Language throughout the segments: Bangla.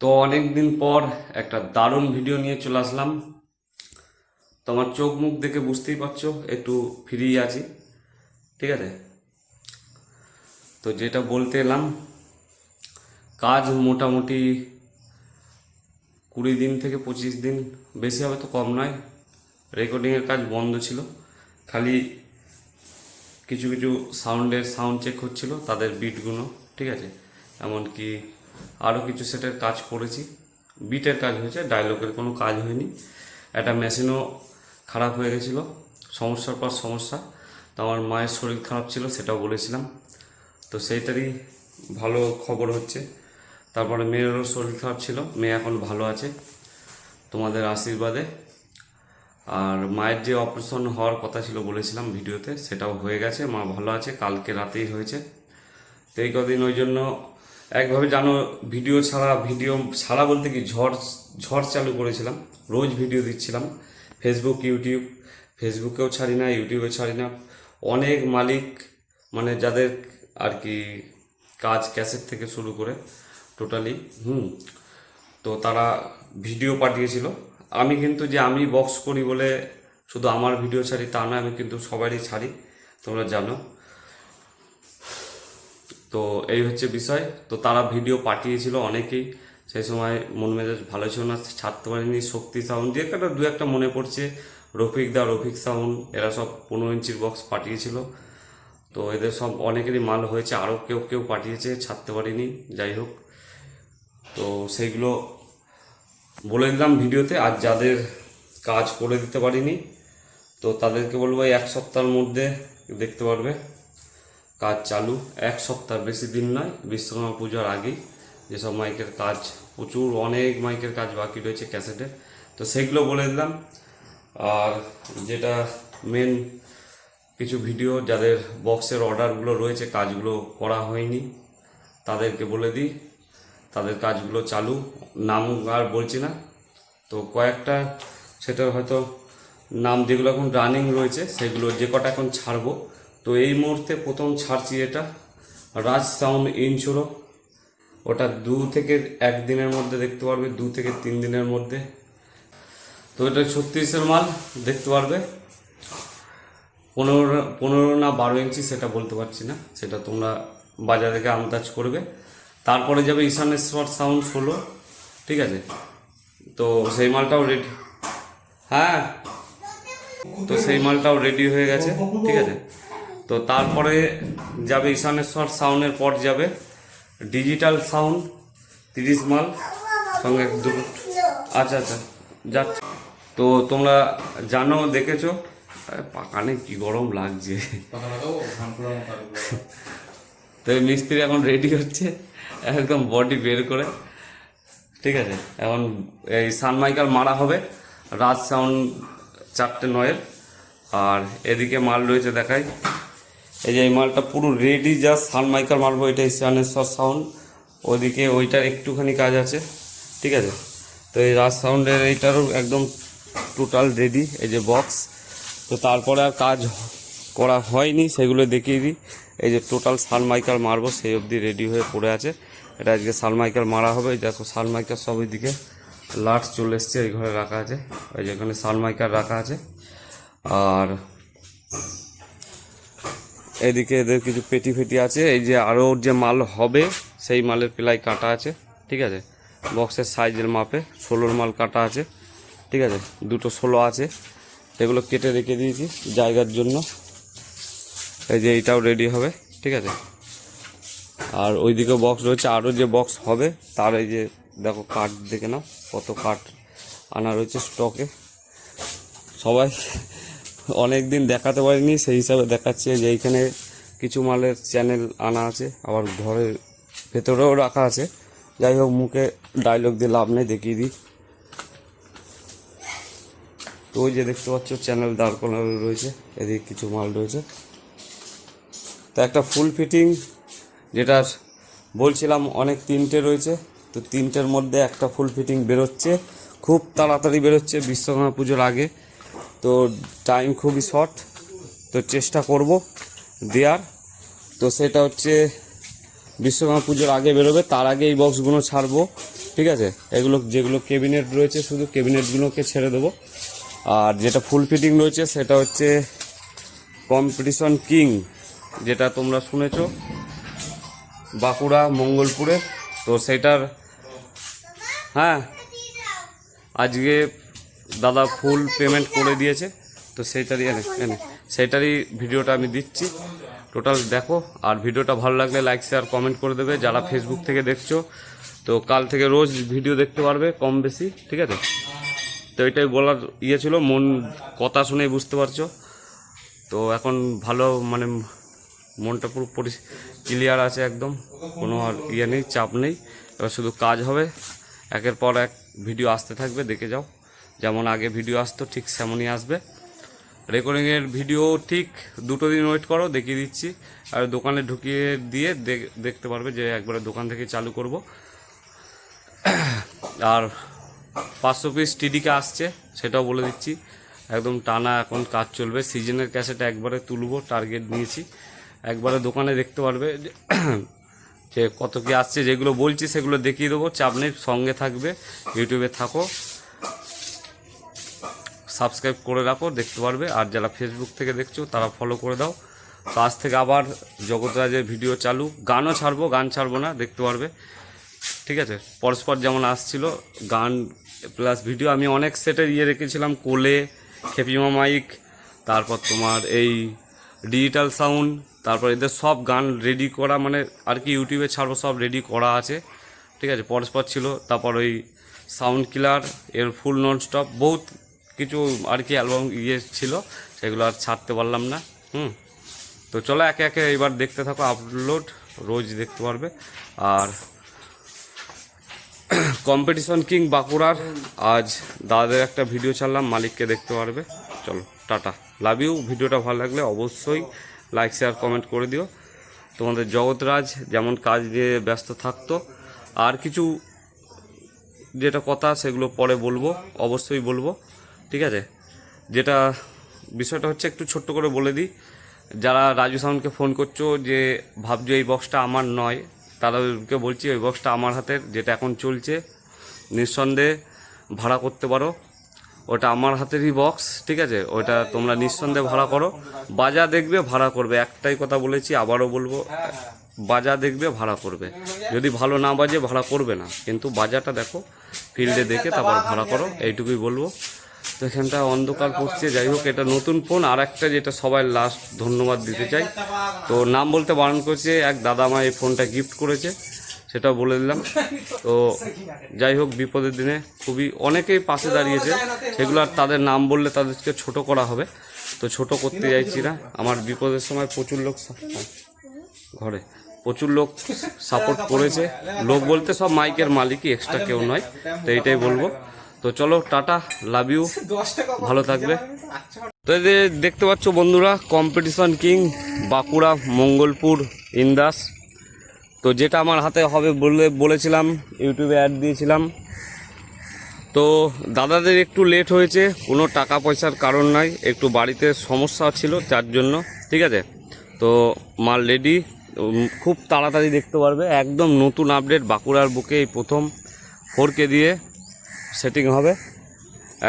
তো অনেক দিন পর একটা দারুণ ভিডিও নিয়ে চলে আসলাম। তোমার চোখ মুখ দেখে বুঝতেই পারছ, একটু ফ্রি আছি। ঠিক আছে? তো যেটা বলতে এলাম, কাজ মোটামুটি কুড়ি দিন থেকে পঁচিশ দিন বেশি হবে তো কম নয়। রেকর্ডিংয়ের কাজ বন্ধ ছিল। খালি কিছু কিছু সাউন্ডের সাউন্ড চেক হচ্ছিল, তাদের বিটগুলো ঠিক আছে? এমনকি আরও কিছু সেটের কাজ করেছি। বিটের কাজ হয়েছে, ডায়লগের কোনো কাজ হয়নি। একটা মেশিনও খারাপ হয়ে গেছিল, সমস্যার পর সমস্যা। তো আমার মায়ের শরীর খারাপ ছিল, সেটাও বলেছিলাম। তো সেইটারই ভালো খবর হচ্ছে। তারপরে মেয়েরও শরীর খারাপ ছিল, মেয়ে এখন ভালো আছে। তোমাদের আশীর্বাদে। আর মায়ের যে অপারেশন হওয়ার কথা ছিল বলেছিলাম ভিডিওতে, সেটাও হয়ে গেছে। মা ভালো আছে, কালকে রাতেই হয়েছে। তো এই কদিন ওই জন্য একভাবে জানো, ভিডিও ছাড়া ভিডিও ছাড়া বলতে কি, ঝড় ঝড় চালু করেছিলাম। রোজ ভিডিও দিচ্ছিলাম। ফেসবুক ইউটিউব ফেসবুকেও ছাড়ি না ইউটিউবে ছাড়ি না। অনেক মালিক মানে যাদের আর কি কাজ ক্যাসেট থেকে শুরু করে টোটালি হুম, তো তারা ভিডিও পাঠিয়েছিল। আমি কিন্তু যে আমি বক্স করি বলে শুধু আমার ভিডিও ছাড়ি তা না আমি কিন্তু সবারই ছাড়ি, তোমরা জানো। তো এই হচ্ছে বিষয়। তো তারা ভিডিও পাঠিয়েছিল অনেকেই। সেই সময় মন মেজাজ ভালো ছিল না, ছাড়তে পারিনি, শক্তি সাউন্ড দিয়ে একটা দু একটা মনে পড়ছে, রফিক দা, রফিক সাউন্ড এরা সব পনেরো ইঞ্চির বক্স পাঠিয়েছিল। তো এদের সব অনেকেরই মাল হয়েছে আরও কেউ কেউ পাঠিয়েছে, ছাড়তে পারিনি, যাই হোক। তো সেইগুলো বলে দিলাম ভিডিওতে, আর যাদের কাজ করে দিতে পারিনি, তো তাদেরকে বলব এই এক সপ্তাহের মধ্যে দেখতে পারবে। কাজ চালু। এক সপ্তাহ বেশি দিন নয় বিশ্বকর্মা পুজোর আগেই। যেসব মাইকের কাজ, প্রচুর অনেক মাইকের কাজ বাকি রয়েছে ক্যাসেটের তো সেগুলো বলে দিলাম। আর যেটা মেন কিছু ভিডিও যাদের বক্সের অর্ডারগুলো রয়েছে, কাজগুলো করা হয়নি, তাদেরকে বলে দিই। তাদের কাজগুলো চালু। নাম আর বলছি না। তো কয়েকটা, সেটা হয়তো নাম যেগুলো এখন রানিং রয়েছে, সেগুলো যে কটা এখন ছাড়বো তো এই মুহূর্তে প্রথম ছাড়ছি এটা। রাজ সাউন্ড ইনশোরো ওটা দু থেকে এক দিনের মধ্যে দেখতে পারবে, দু থেকে তিন দিনের মধ্যে। তো এটা ছত্রিশের মাল, দেখতে পারবে। পনেরো পনেরো না বারো ইঞ্চি সেটা বলতে পারছি না। সেটা তোমরা বাজার থেকে আন্দাজ করবে। তারপরে যাবে ঈশানেশ্বর সাউন্ড ষোলো, ঠিক আছে? তো সেই মালটাও রেডি। হ্যাঁ। তো সেই মালটাও রেডি হয়ে গেছে, ঠিক আছে? তো তারপরে যাবে ঈশানেশ্বর সাউন্ডের পর যাবে ডিজিটাল সাউন্ড তিরিশ মাল, সঙ্গে দুটো। আচ্ছা আচ্ছা যাচ্ছে। তো তোমরা জানো, দেখেছ? পাকানে কি গরম লাগছে। তো মিস্ত্রি এখন রেডি হচ্ছে, একদম বডি বের করে। ঠিক আছে, এখন এই সানমাইকাল মারা হবে, রাজ সাউন্ড চারটে নয়ের। আর এদিকে মাল রয়েছে দেখাই। এই যে এই মালটা পুরো রেডি জাস্ট সানমাইকার মারবো এটা সানেশ্বর সাউন্ড ওদিকে ওইটার একটুখানি কাজ আছে, ঠিক আছে? তো এই রাজ সাউন্ডের এইটারও একদম টোটাল রেডি এই যে বক্স তো তারপরে আর কাজ করা হয়নি, সেগুলো দেখিয়ে দিই। এই যে টোটাল সানমাইকার মারবো, সেই অবধি রেডি হয়ে পড়ে আছে। এটা আজকে সানমাইকার মারা হবে দেখো সানমাইকার সব দিকে লাট চলে এসছে, এই ঘরে রাখা আছে। ওই যে এখানে সানমাইকার রাখা আছে। আর এদিকে এদের কিছু পেটি ফেটি আছে, এই যে আরও যে মাল হবে, সেই মালের প্লাই কাটা আছে, ঠিক আছে? বক্সের সাইজের মাপে ষোলোর মাল কাটা আছে, ঠিক আছে? দুটো ষোলো আছে, এগুলো কেটে রেখে দিয়েছি জায়গার জন্য। এই যে এইটাও রেডি হবে, ঠিক আছে? আর ওইদিকে বক্স রয়েছে আরও যে বক্স হবে, তার এই যে দেখো কাঠ দেখে নাও, কত কাঠ আনা রয়েছে স্টকে সবাই অনেক দিন দেখাতে পারিনি, সেই হিসাবে দেখাচ্ছে। যে এইখানে কিছু মালের চ্যানেল আনা আছে, আবার ঘরের ভেতরেও রাখা আছে। যাই হোক, মুখে ডায়লগ দিয়ে লাভ নেই, দেখিয়ে দিই। তো ওই যে দেখতে পাচ্ছ চ্যানেল দাঁড় করানো রয়েছে, এদিকে কিছু মাল রয়েছে। তো একটা ফুল ফিটিং যেটা বলছিলাম অনেক তিনটে রয়েছে, তো তিনটের মধ্যে একটা ফুল ফিটিং বেরোচ্ছে। খুব তাড়াতাড়ি বেরোচ্ছে, বিশ্বকর্মা পুজোর আগে। তো টাইম খুবই শর্ট তো চেষ্টা করব দেওয়ার। তো সেটা হচ্ছে বিশ্বকর্মা পুজোর আগে বেরোবে, তার আগে এই বক্সগুলো ছাড়বো, ঠিক আছে? এগুলো যেগুলো ক্যাবিনেট রয়েছে, শুধু ক্যাবিনেটগুলোকে ছেড়ে দেবো। আর যেটা ফুল ফিটিং রয়েছে, সেটা হচ্ছে কম্পিটিশন কিং যেটা তোমরা শুনেছো, বাঁকুড়া, মঙ্গলপুরে। তো সেটার হ্যাঁ আজকে দাদা ফুল পেমেন্ট করে দিয়েছে। তো সেইটারই এনে এনে সেইটারই ভিডিওটা আমি দিচ্ছি। টোটাল দেখো, আর ভিডিওটা ভালো লাগলে লাইক শেয়ার কমেন্ট করে দেবে। যারা ফেসবুক থেকে দেখছ, তো কাল থেকে রোজ ভিডিও দেখতে পারবে কম বেশি, ঠিক আছে? তো এটাই বলার ইয়ে ছিল, মন, কথা শুনে বুঝতে পারছ। তো এখন ভালো মানে মনটা পুরো পরি ক্লিয়ার আছে একদম, কোনো আর ইয়ে নেই, চাপ নেই। এবার শুধু কাজ হবে, একের পর এক ভিডিও আসতে থাকবে, দেখে যাও। যেমন আগে ভিডিও আসতো, ঠিক সেমনই আসবে। রেকর্ডিংয়ের ভিডিও ঠিক দুটো দিন ওয়েট করো, দেখিয়ে দিচ্ছি। আর দোকানে ঢুকিয়ে দিয়ে দেখ- দেখতে পারবে যে একবারে দোকান থেকে চালু করব। আর পাঁচশো পিস টিডিকে আসছে, সেটাও বলে দিচ্ছি। একদম টানা এখন কাজ চলবে। সিজনের ক্যাসেট একবারে তুলব টার্গেট নিয়েছি। একবারে দোকানে দেখতে পারবে যে কত কি আসছে, যেগুলো বলছি সেগুলো দেখিয়ে দেবো। চাপ নেই, সঙ্গে থাকবে ইউটিউবে থাকো। সাবস্ক্রাইব করে রাখো, দেখতে পারবে। আর যারা ফেসবুক থেকে দেখছ, তারা ফলো করে দাও। তো আজ থেকে আবার জগৎরাজের ভিডিও চালু। গানও ছাড়বো, গান ছাড়বো না, দেখতে পারবে। ঠিক আছে? পরস্পর যেমন আসছিল, গান প্লাস ভিডিও আমি অনেক সেটের ইয়ে রেখেছিলাম। কোলে, খেপিমা মাইক, তারপর তোমার এই ডিজিটাল সাউন্ড তারপর এদের সব গান রেডি করা মানে আর কি ইউটিউবে ছাড়বো, সব রেডি করা আছে। ঠিক আছে? পরস্পর ছিল, তারপর ওই সাউন্ড কিলার এর ফুল নন স্টপ বহুত কিছু আর কি অ্যালবাম ইয়ে ছিল, সেগুলো আর ছাড়তে পারলাম না, হুম। তো চলো একে একে এবার দেখতে থাকো আপলোড রোজ দেখতে পারবে। আর কম্পিটিশন কিং বাঁকুড়ার, আজ দাদাদের একটা ভিডিও ছাড়লাম, মালিককে দেখতে পারবে। চলো, টাটা। লাভ ইউ ভিডিওটা ভালো লাগলে অবশ্যই লাইক শেয়ার কমেন্ট করে দিও। তোমাদের জগৎরাজ যেমন কাজ নিয়ে ব্যস্ত থাকতো। আর কিছু যেটা কথা, সেগুলো পরে বলব, অবশ্যই বলব। ঠিক আছে? যেটা বিষয়টা হচ্ছে একটু ছোট্ট করে বলে দিই। যারা রাজু সাউন্ডকে ফোন করছ যে, ভাবছ এই বক্সটা আমার নয়, তাদেরকে বলছি ওই বক্সটা আমার হাতের, যেটা এখন চলছে। নিঃসন্দেহে ভাড়া করতে পারো। ওটা আমার হাতেরই বক্স ঠিক আছে? ওটা তোমরা নিঃসন্দেহে ভাড়া করো। বাজা দেখবে ভাড়া করবে, একটাই কথা বলেছি, আবারও বলব বাজা দেখবে ভাড়া করবে। যদি ভালো না বাজে, ভাড়া করবে না। কিন্তু বাজাটা দেখো ফিল্ডে দেখে তারপর ভাড়া করো, এইটুকুই বলব। তো এখানটা অন্ধকার পড়ছে যাই হোক, এটা নতুন ফোন। আর একটা যেটা সবাই লাস্ট ধন্যবাদ দিতে চাই। তো নাম বলতে বারণ করছে, এক দাদা মা এই ফোনটা গিফট করেছে সেটা বলে দিলাম। তো যাই হোক, বিপদের দিনে খুবই অনেকেই পাশে দাঁড়িয়েছে, সেগুলো আর তাদের নাম বললে তাদেরকে ছোট করা হবে। তো ছোট করতে চাইছি না। আমার বিপদের সময় প্রচুর লোক ঘরে প্রচুর লোক সাপোর্ট করেছে। লোক বলতে সব মাইকের মালিকই এক্সট্রা কেউ নয়। তো এটাই বলব। তো চলো টাটা লাভ ইউ ভালো থাকবে। তো এই যে দেখতে পাচ্ছ বন্ধুরা কম্পিটিশন কিং বাঁকুড়া মঙ্গলপুর ইন্দাস। তো যেটা আমার হাতে হবে বলে বলেছিলাম ইউটিউবে অ্যাড দিয়েছিলাম। তো দাদাদের একটু লেট হয়েছে কোনো টাকা পয়সার কারণ নাই একটু বাড়িতে সমস্যা ছিল যার জন্য ঠিক আছে? তো মাল রেডি খুব তাড়াতাড়ি দেখতে পারবে একদম নতুন আপডেট বাঁকুড়ার বুকে এই প্রথম ফোরকে দিয়ে। সেটিং হবে।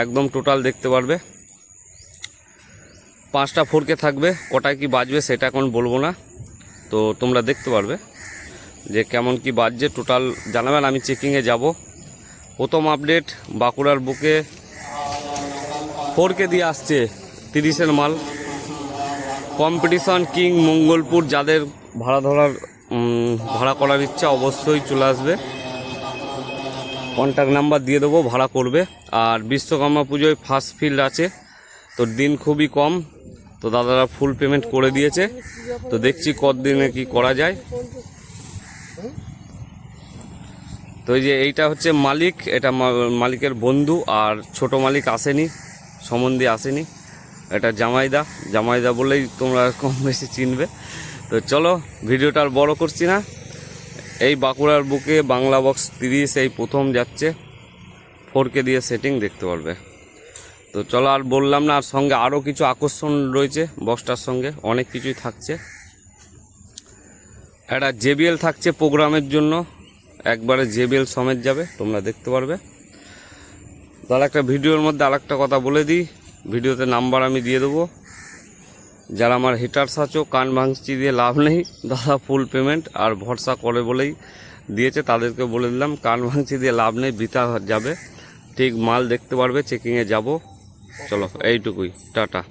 একদম টোটাল দেখতে পারবে। পাঁচটা ফোরকে থাকবে, কটায় কি বাজবে সেটা এখন বলব না। তো তোমরা দেখতে পারবে যে কেমন কি বাজছে টোটাল জানাবেন, আমি চেকিংয়ে যাব। প্রথম আপডেট বাঁকুড়ার বুকে ফোরকে দিয়ে আসছে তিরিশের মাল। কম্পিটিশন কিং মঙ্গলপুর, যাদের ভাড়া ধরার ভাড়া করার ইচ্ছা অবশ্যই চলে আসবে। কন্ট্যাক্ট নাম্বার দিয়ে দেবো, ভাড়া করবে। আর বিশ্বকর্মা পুজোয় ফার্স্ট ফিল্ড আছে, তো দিন খুবই কম, তো দাদারা ফুল পেমেন্ট করে দিয়েছে। তো দেখছি কতদিনে কি করা যায়। তো এই যে এইটা হচ্ছে মালিক, এটা মালিকের বন্ধু, আর ছোট মালিক আসেনি সম্বন্ধে আসেনি। এটা জামাইদা জামাইদা বলেই তোমরা কম বেশি চিনবে। তো চলো, ভিডিওটা আর বড় করছি না। এই বাঁকুড়ার বুকে বাংলা বক্স তিরিশ, এই প্রথম যাচ্ছে। ফোরকে দিয়ে সেটিং দেখতে পারবে। তো চলো আর বললাম না, আর সঙ্গে আরও কিছু আকর্ষণ রয়েছে বক্সটার সঙ্গে। অনেক কিছুই থাকছে। একটা জেবিএল থাকছে প্রোগ্রামের জন্য। একবারে জেবিএল সমেত যাবে, তোমরা দেখতে পারবে। তাহলে একটা ভিডিওর মধ্যে আরেকটা কথা বলে দিই। ভিডিওতে নাম্বার আমি দিয়ে দেবো। যারা আমার হিটার্স আছো, কান ভাঙচি দিয়ে লাভ নেই। দাদা ফুল পেমেন্ট আর ভরসা করে বলেই দিয়েছে, তাদেরকে বলে দিলাম, কান ভাঙচি দিয়ে লাভ নেই, বৃথা যাবে। ঠিক মাল দেখতে পারবে চেকিংয়ে যাব। চলো, এইটুকুই, টাটা।